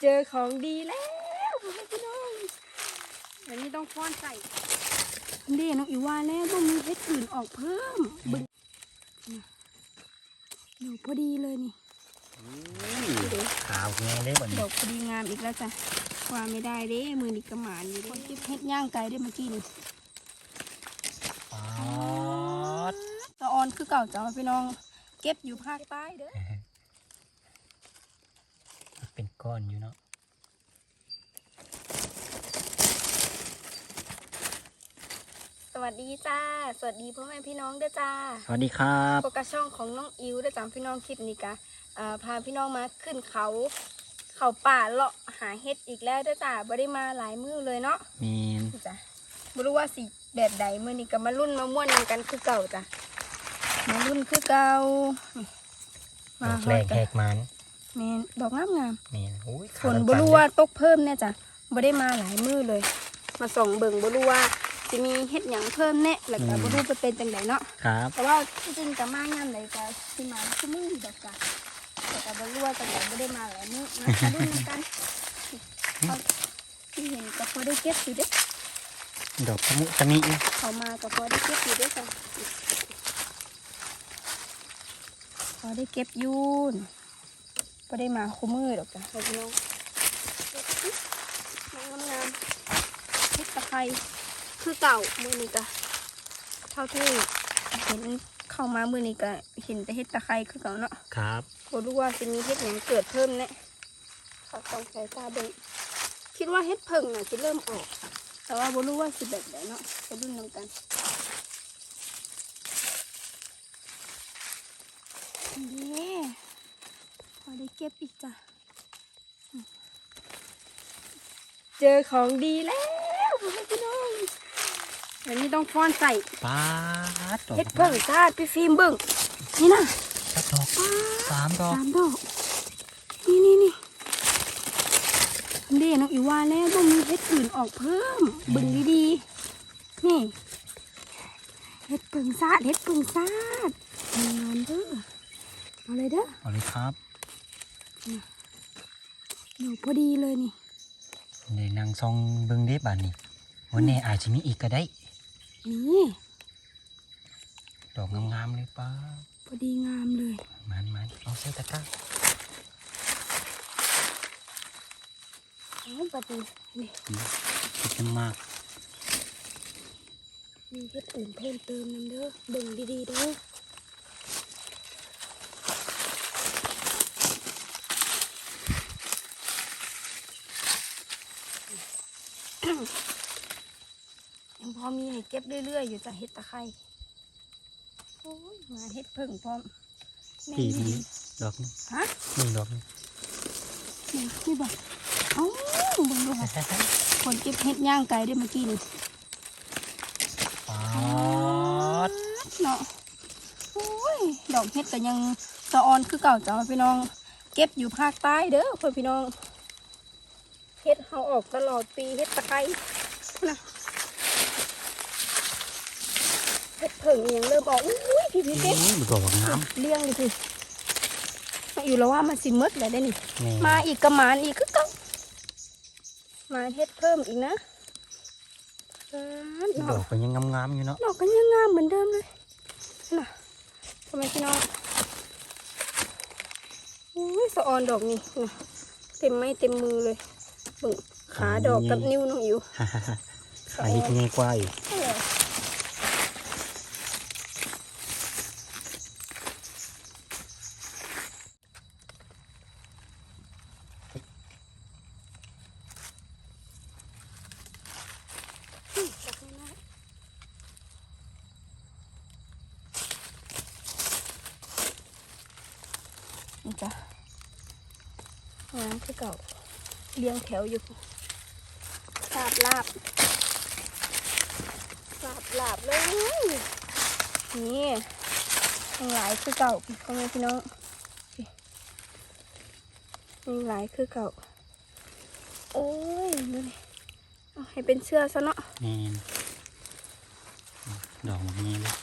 เจอของดีแล้วพ่อแม่พี่น้องวันนี้ต้องฟ้อนใส่เด่น้องอีวาแล้วต้องมีเห็ดอื่นออกเพิ่มบึงเดี๋ยวพอดีเลยนี่ขาวไงเลยบ่ดนี้อกพอดีงามอีกแล้วจ้ะว่าไม่ได้เด้ มือนี่กระหมานอยู่เด้คนที่เฮ็ดย่างไก่ได้เมื่อกี้นี่ป๊าดตะออนคือเก่าจ้ะพี่น้อง เก็บอยู่ภาคใต้เด้อเป็น ก้อนอยู่เนาะสวัสดีจ้า สวัสดีพ่อแม่พี่น้องเด้อจ้าสวัสดีครับโปรกระช่องของน้องอิวเด้อจ้าพี่น้องคลิปนี้กะอ่าพาพี่น้องมาขึ้นเขา เขาป่าเลาะหาเห็ดอีกแล้วเด้อจ้าบ่ได้มาหลายมื้อเลยเนาะเมนจ้ะบ่รู้ว่าสิแบบใดมื้อนี้ก็มารุ่นมาม่วนนำกันคือเก่าจ้ะมารุ่นคือเก่าดอกแรกแหกมัน แม่นดอกงามงามเมนโอ้ยๆฝขาวนบ่รู้ว่าตกเพิ่มเนี่ยจ้ะบ่ได้มาหลายมื้อเลย มาส่องเบิ่งบ่รู้ว่าสิมีเฮ็ดหยังเพิ่มแน่แล้วก็บ่รู้จะเป็นจังไดเนาะครับแต่ว่าที่จริงก็มายามใดก็สิมาคือมื้อดอกจ้ะแต่ก็บ่รู้ว่าจังไดบ่ได้มาหลายมื้อมามารุ่นนำกันเอาที่เห็นก็พอได้เก็บอยู่เด้ดอกตะมุตะมิอยู่เขามาก็พอได้เก็บอยู่ด้วยกันพอได้เก็บอยูน พอได้มาคู่มือดอกจ้ะพี่น้องน้องงามๆเฮ็ดตะไคร้คือเก่ามือนี้ก็เท่าที่เห็นเข้ามามือนี้ก็เห็นแต่เฮ็ดตะไคร้คือเก่าเนาะครับบ่รู้ว่าจะมีเฮ็ดหยังเกิดเพิ่มแน่เขาต้องใส่ตาเบิ่งคิดว่าเฮ็ดเพิ่งน่ะจะเริ่มออก แต่ว่าบ่รู้ว่าสิแบบไหนเนาะไปรุ่นนำกันนี่พอได้ เก็บอีกจ้ะอืมเจอของดีแล้วพ่อแม่พี่น้องวันนี้ต้องฟ้อนใส่ป๊าดดอกเฮ็ดเพิ่งซาดพี่ฟิล์มเบิ่งนี่นะสักดอกสามดอกสามดอก นี่นี่นี่เด่น้องอีวาแล้วต้องมีเฮ็ดอื่นออกเพิ่มเบิ่งดีๆนี่เฮ็ดเพิ่งซาดเฮ็ดเพิ่งซาดงามเด้อเอาเลยเด้อเอาเลยครับ ดอกพอดีเลยนี่เดี๋ยวนางซองเบิ่งได้บานนี้วันนี้อาจจะมีอีกก็ได้นี่ดอกงามๆเลยป้าดพอดีงามเลยมันมันเอาใส่ตะกร้าเอาบัดนี้นี่คิดกันมากมีเฮ็ดอื่นเพิ่มเติมนำเด้อเบิ่งดีๆเด้อ ยังพอมีให้เก็บเรื่อยๆ อยู่จ้ะเห็ดตะไคร้โอ้ยมาเห็ดเพิ่งพร้อมแม่ปีนี่นี้ดอกหนึงฮะหนึ่งดอกหนึงนี่นี่บอกเอ้าเบังดูค่ะคนเก็บเห็ดย่างไก่ได้เมื่อกี้นี่ป๊าดเนาะโอ้ยดอกเห็ดก็ยังสะออนคือเก่าจ้ะพี่น้อง เก็บอยู่ภาคใต้เด้อเพื่อนพี่น้อง เห็ดเขาออกตลอดปีเห็ดตะไคร้นะเห็ดเพิ่งยังเริ่มออกอุ้ยพี่พี่เก็บอุ้ยดอกงามเลี้ยงเลยสิมาอยู่แล้วว่ามันสิมืดเลยได้นี่แม่มาอีกกระหมานอีกคือเก็มาเฮ็ดเพิ่มอีกนะอ่าดดออกกก็ยังงามๆอยู่เนาะดอกก็ยังงามเหมือนเดิมเลยน่ะทำไมพี่น้องอุ้ยสะออนดอกนี่น่ะเต็มไม้เต็มมือเลยเบิ่ง ขาดอกกับนิ้วน้องอิ๋วขายที่นี่กว่าอีกเอออืมจับง่ายๆนี่จ้ะงามคือเก่า เลี้ยงแถวอยู่ลาบลาบหลาบหลาบเลยนี่ยังหลายคือเก่าพ่อแม่พี่น้องยังหลายคือเก่า โอ้ยนี่เอาให้เป็นเสื้อซะเนาะ แม่นดอกแบบนี้เลย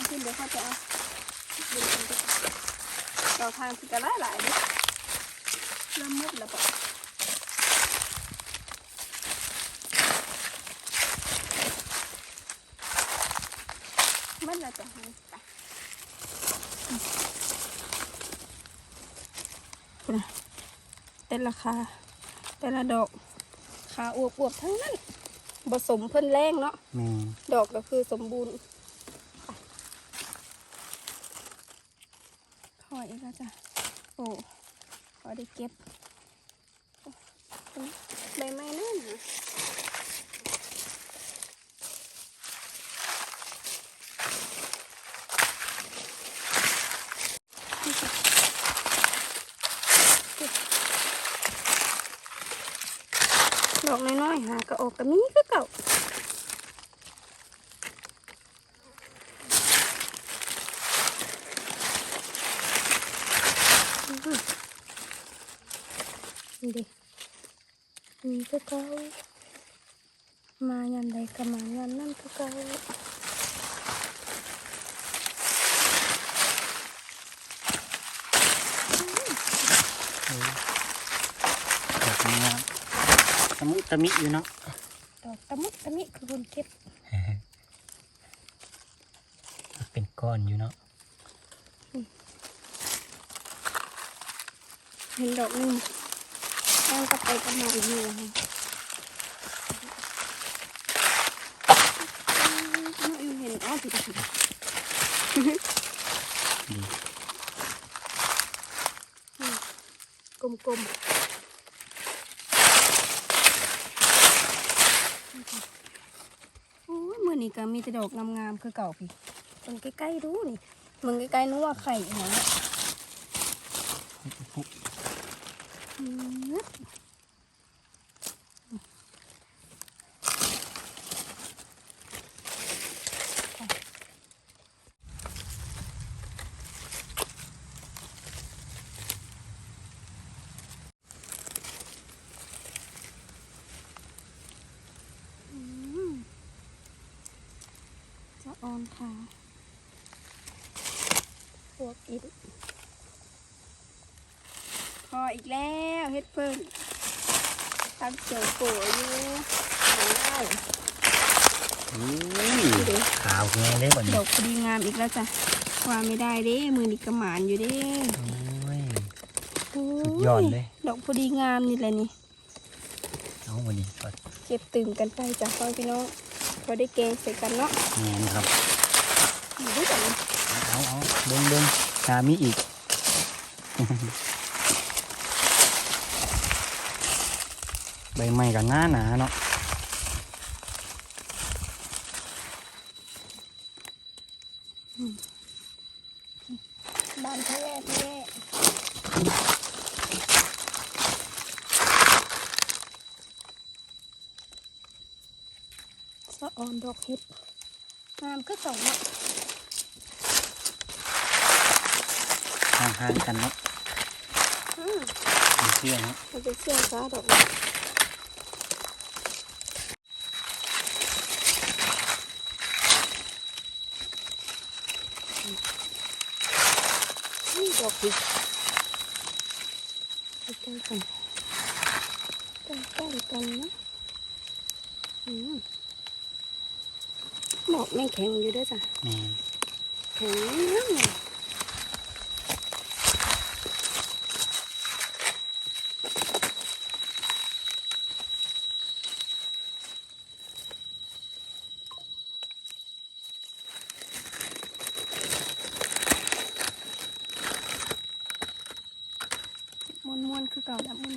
างขึ้นเดี๋ยวเขา จะเอาดึงมันไปเราทางที่กระไรหลายเลยเริ่มมืดแล้วปะมันน่าจะหายไปคุณนะแต่ละคาแต่ละดอกขาอวบๆทั้งนั้นผสมเพิ่นแรงเนาะดอกก็คือสมบูรณ์ขออีกแล้วจ้ะ โอ้ขอได้เก็บใบไม้นั่นดอกน้อยๆหากระอกกระมีก็เก่า นี่ ดิมีก็เก่ามายันใดก็มายันนั่นก็เก่าเออดอกงามตะมุตะมิอยู่เนาะดอกตะมุตะมิคือคนเก็บ เป็นก้อนอยู่เนาะเห็นดอกหนึง นั่งก็ไปก็มาอีกอยู่ให้อืมอยู่เห็นอ้อผิดผิดกลมๆมื่อนี้ก็มีแต่ดอกงามๆคือเก่าพี่มันใกล้ๆดูนี่มึงใกล้ๆนึกว่าไข่อีหยังอะอืมจะ ออนค่ะพวกอิดพออีกแล้วเฮ็ดเพิ่งตั้งเจียวโกอยู่หาได้อุ้ยขาวไงเลยบ่ดนี้อกพอดีงามอีกแล้วจ้ะว่าไม่ได้เด้ มือนี่กระหมานอยู่เด้โอ้ยโอ้สุดยอดเลย ดอกพอดีงามนี่แหละนี่เอาวันนี้ก็เก็บตื่มกันไปจ้ะพ่อพี่น้องพอได้แกงใส่กันเนาะแงนครับอยู่ ด้วยกันเอาเอาเบิ้งเบิ้งหามีอีกใบไม้กันหน้าหนาเนาะบ้านแท้แท้สะออนดอกเห็ดงามก็สองเนาะ ห่างๆกันเนาะอืมเป็นเชื่อเนาะมันเป็นเชื่องฟ้าดอกนี้นี่ดอกดิใกล้ๆกันใกล้ๆกันนะอืมดอกแม่งแข็งอยู่ด้วยจ้ะแม่นแข็งนะม้วน ม้วนๆคือเก่าแล้วมัน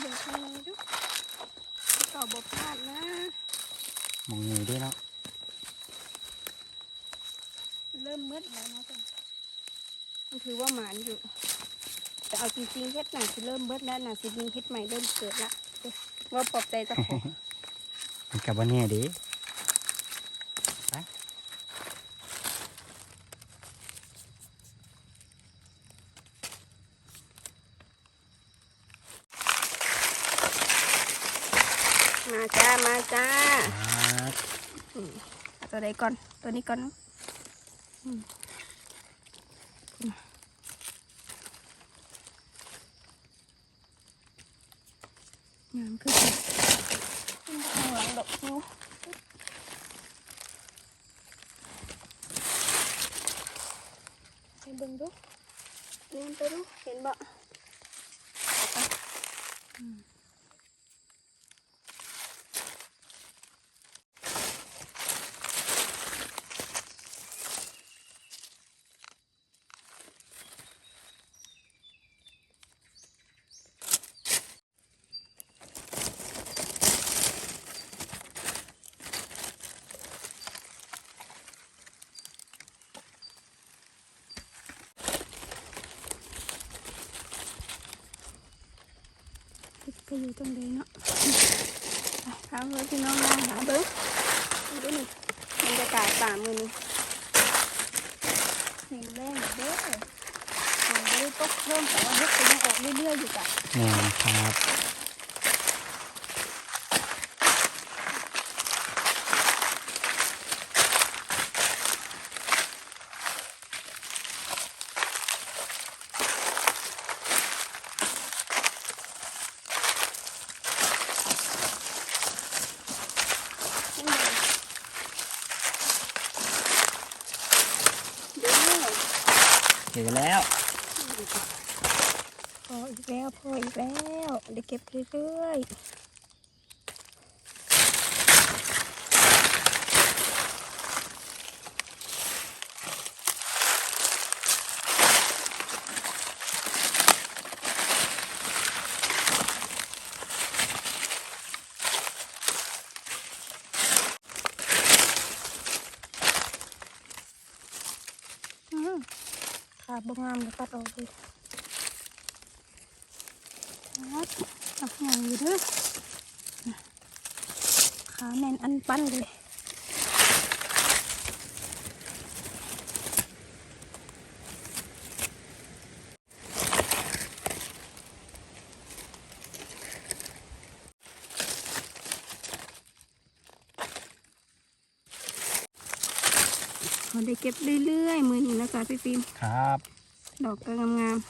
เดี๋ยวทำไงดูคือเก่าบอพลาดนะมองอยู่ด้วยเนาะเริ่มมืดแล้วนะจ๊ะมันถือว่าหมานอยู่ แต่เอาจริงๆเฮ็ดหนังคือเริ่มมืดแล้วนะสิยิงเฮ็ดใหม่เริ่มเกิดละเด้อว่าปลอบใจเจ้าของ มันกับวันนี้ดีไปมาจ้า มาจ้าเอาตัวใดก่อน ตัวนี้ก่อนงามขึ้น ข้างหลังดอกคิ้วไปเบิ่งดูเดินไปดูเห็นบ่เอาไปอืม ก็ อยู่ตรงนี้เนาะไปถามเลยพี่น้องมาหาเบิ้งดูนี่บรรยากาศป่ามือนี่แห้งแรงเด้อฝนไม่ได้ตกเพิ่มแต่ว่าเฮ็ดก็ยังออกเรื่อยๆอยู่จ้ะแม่ครับ เด้อ เจอแล้วพออีกแล้วพออีกแล้วเดี๋ยวเก็บเรื่อยอืม ขาบงามเดี๋ยวตัดออกเลยครับเอาอย่างนี้เด้อขาแน่นอันปั้นเลย ได้เก็บเรื่อยๆมือนี้นะจ๊ะพี่ฟิล์มครับ ดอกก็งามๆ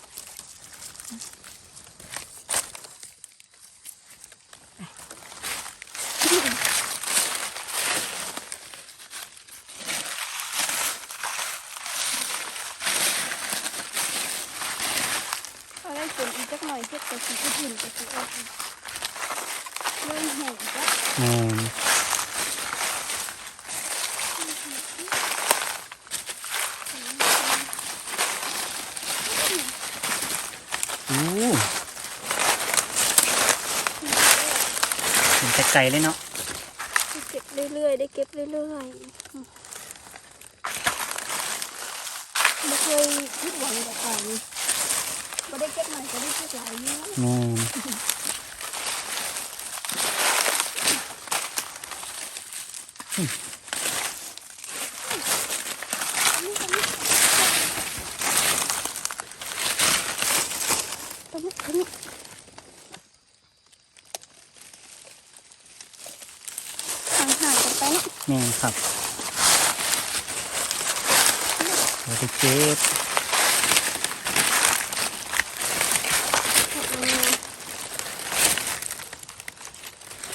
เอาได้ฝนอีกจักหน่อยเฮ็ดแต่สีก็หุ่นแต่สีออกอีกเริ่มแห้งจ้ะ แม่นอู้ เห็นแต่ไกลเลยเนาะได้เก็บเรื่อยๆ ได้เก็บเรื่อยๆอืมไม่เคยคิดหวังกับการไม่ได้เก็บใหม่ก็ได้เก็บหลายอยู่แม่นอืมตรงนี้ตรงนี้ห่างๆกั นี่ครับเราไปเก็บอืม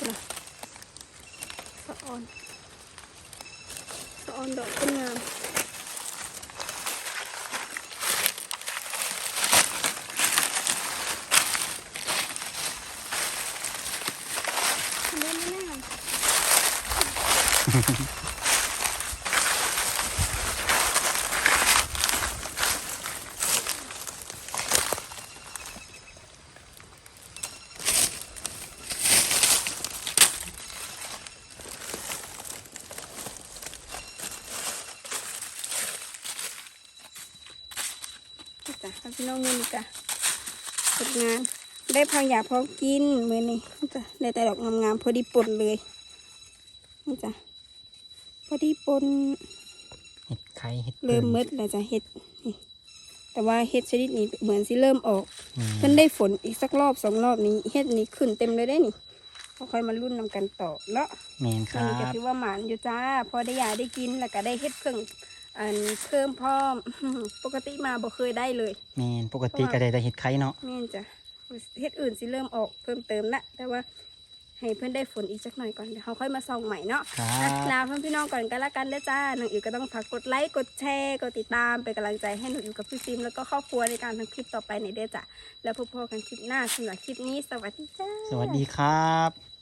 นะสะออนสะออนดอกต้นงามเล่นไม่แน่ นี่ จ้ะพี่น้องเงินนี่จ้ะผลงาน ได้พออยากพอกินมือนี่นี่จ้ะได้แต่ดอกงามๆพอดีปนเลยนี่จ้ะ พอดีปนเห็ดไข่เห็ดเริ่มพิ่งมืดแล้วจ้ะเห็ดนี่แต่ว่าเห็ดชนิดนี้เหมือนสิเริ่มออกอืมเพิ่นได้ฝนอีกสักรอบสองรอบนี้เห็ดนี้ขึ้นเต็มเลยได้นี่ก็ค่อยมารุ่นนำกันต่อเนาะแมนคอันรันี้ก็บถือว่าหมานอยู่จ้า พอได้ยาได้กินแล้วก็ได้เฮ็ดเพิ่งอันเพิ่มพร้อมปกติมาบ่เคยได้เลยแมนปกติก็ได้แต่เห็ดไข่เนาะแม่นจ้ะเฮ็ดอื่นสิเริ่มออกเพิ่มเติมละแต่ว่า ให้เพื่อนได้ฝนอีกสักหน่อยก่อนเดี๋ยวเขาค่อยมาส่องใหม่เนาะครัอะบลาเพื่อนพี่น้องก่อนกันละกันเด้อจ้าน้องอิ๋วก็ต้องฝากกดไลค์กดแชร์กดติดตามเป็นกำลังใจให้หนูอยู่กับพี่ฟิล์มแล้วก็ครอบครัวในการทำคลิปต่อไปในเด้อจ้ะแล้วพบกันคลิปหน้าสำหรับคลิปนี้สวัสดีจ้า สวัสดีครับ